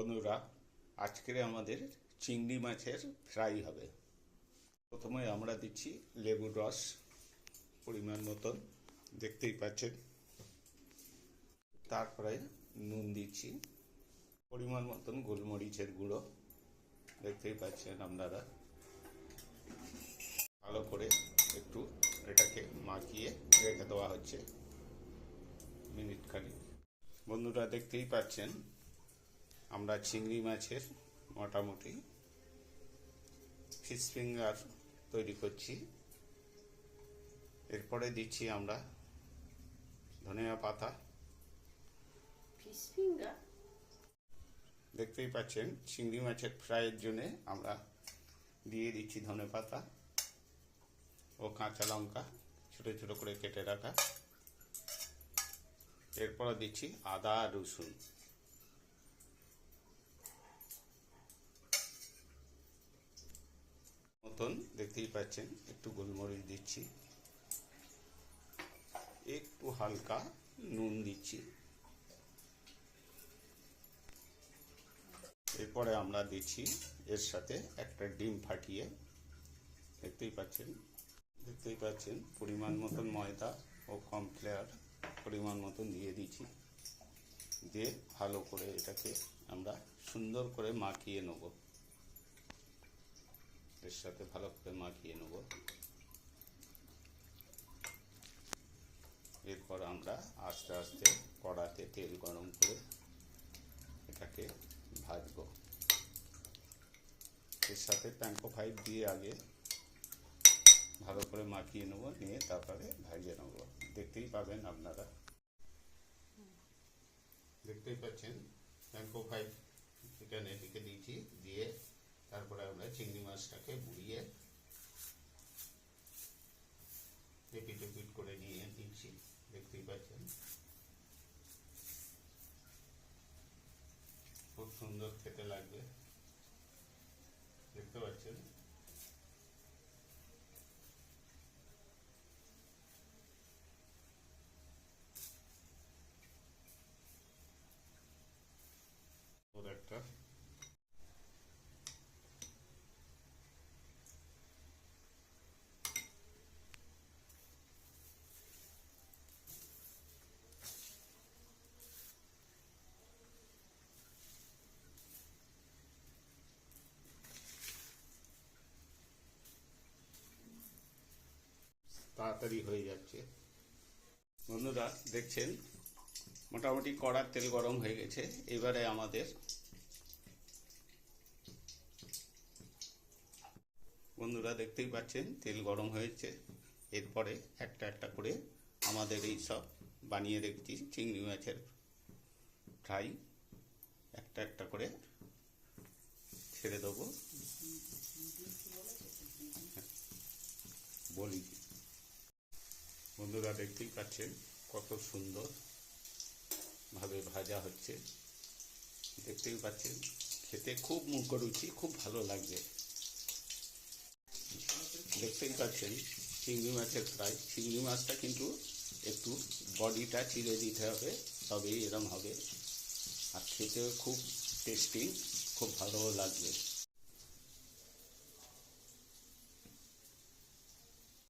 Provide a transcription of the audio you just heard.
বন্ধুরা, আজকের আমাদের চিংড়ি মাছের ফ্রাই হবে। প্রথমে আমরা দিচ্ছি লেবুর রস, পরিমাণ মতন, দেখতেই পাচ্ছেন। তারপরে নুন দিচ্ছি, পরিমাণ মতন গোলমরিচের গুঁড়ো, দেখতেই পাচ্ছেন আপনারা। ভালো করে একটু এটাকে মাখিয়ে রেখে দেওয়া হচ্ছে, মিনিট খানিক। বন্ধুরা, দেখতেই পাচ্ছেন আমরা চিংড়ি মাছের মোটামুটি ফিশ ফিঙ্গার তৈরি করছি। এরপরে দিচ্ছি আমরা ধনিয়া পাতা। Fish finger? দেখতেই পাচ্ছেন চিংড়ি মাছের ফ্রাইয়ের জন্যে আমরা দিয়ে দিচ্ছি ধনে পাতা ও কাঁচা লঙ্কা ছোটো ছোটো করে কেটে রাখা। এরপরে দিচ্ছি আদা রসুন। মতন দেখতেই পাচ্ছেন, একটু গোলমরিচ দিচ্ছি, একটু হালকা নুন দিচ্ছি। এরপরে আমরা দিচ্ছি, এর সাথে একটা ডিম ফাটিয়ে, দেখতেই পাচ্ছেন দেখতেই পাচ্ছেন, পরিমাণ মতন ময়দা ও কর্নফ্লাওয়ার পরিমাণ মতন দিয়ে দিচ্ছি, দিয়ে ভালো করে এটাকে আমরা সুন্দর করে মাখিয়ে নেব। এর সাথে ভালো করে মাখিয়ে নেব। এরপর আমরা আস্তে আস্তে কড়াতে তেল গরম করে এটাকে ভাজবো। এর সাথে প্যাঙ্কো ফাইভ দিয়ে আগে ভালো করে মাখিয়ে নেব, নিয়ে তারপরে ভাজিয়ে নেব। দেখতেই পাবেন আপনারা। দেখতেই পাচ্ছেন প্যাঙ্কো ফাইভ এখানে লিখে দিয়েছি, দিয়ে তারপরে আমরা চিংড়ি মাছটাকে বুড়িয়ে এপিট এপিট করে নিয়ে দিচ্ছি। দেখতেই পাচ্ছেন? খুব সুন্দর খেতে লাগবে দেখতে পাচ্ছেন ওর একটা তাড়াতাড়ি হয়ে যাচ্ছে। বন্ধুরা, দেখছেন? মোটামুটি কড়ার তেল গরম হয়ে গেছে। এবারে আমাদের বন্ধুরা দেখতেই পাচ্ছেন, তেল গরম হয়েছে। এরপরে একটা একটা করে আমাদের এই সব বানিয়ে দেখছি, চিংড়ি মাছের ফ্রাই। একটা একটা করে ছেড়ে দেবো। বন্ধুরা দেখতেই পাচ্ছেন, কত সুন্দর ভাবে ভাজা হচ্ছে। দেখতেই পাচ্ছেন, খেতে খুব মুখরুচি খুব ভালো লাগবে দেখতেই পাচ্ছেন, চিংড়ি মাছের ফ্রাই। চিংড়ি মাছটা কিন্তু একটু বডিটা চিড়ে দিতে হবে, তবেই এরম হবে। আর খেতেও খুব টেস্টি, খুব ভালো লাগবে।